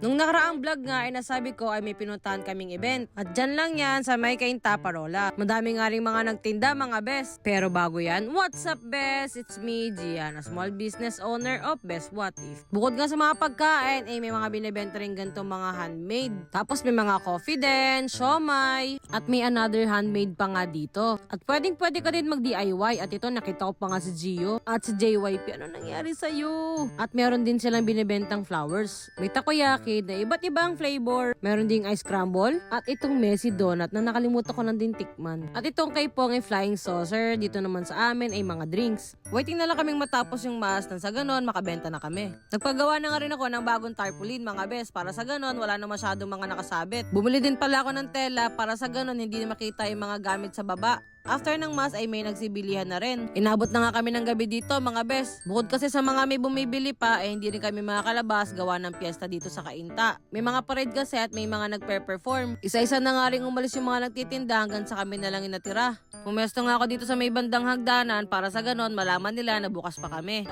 Nung nakaraang vlog nga ay nasabi ko ay may pinuntahan kaming event. At dyan lang yan sa may Kainta Parola. Madami nga rin mga nagtinda mga best. Pero bago yan, what's up best? It's me, Gian, a small business owner of Best What If. Bukod nga sa mga pagkain, ay may mga binibenta rin ganito mga handmade. Tapos may mga coffee din, siomay, at may another handmade pa nga dito. At pwedeng pwede ka din mag-DIY. At ito nakita ko pa nga si Gio at si JYP. Ano nangyari sa'yo? At meron din silang binibentang flowers. May takoyaki na iba't ibang flavor. Meron ding ice crumble. At itong messy donut na nakalimutan ko lang din tikman. At itong kay Pong ay flying saucer. Dito naman sa amin ay mga drinks. Waiting na lang kaming matapos yung mass nang sa ganon makabenta na kami. Nagpagawa na nga rin ako ng bagong tarpaulin mga bes para sa ganon wala na masyadong mga nakasabit. Bumili din pala ako ng tela para sa ganon hindi na makita yung mga gamit sa baba. After ng mass ay may nagsibilihan na rin. Inabot na nga kami ng gabi dito mga bes. Bukod kasi sa mga may bumibili pa eh hindi rin kami makakalabas gawa ng piyesta dito sa Kainta. May mga parade kasi at may mga nagpe-perform. Isa-isa na nga rin umalis yung mga nagtitinda hanggang sa kami na lang yung natira. Pumesto nga ako dito sa may bandang hagdanan para sa ganon malaman nila na bukas pa kami.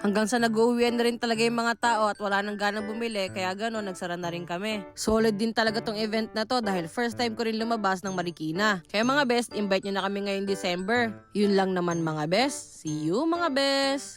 Hanggang sa nag-uwian na rin talaga yung mga tao at wala nang ganang bumili kaya gano'n nagsara na rin kami. Solid din talaga tong event na to dahil first time ko rin lumabas ng Marikina. Kaya mga best, invite nyo na kami ngayong December. Yun lang naman mga best. See you mga best!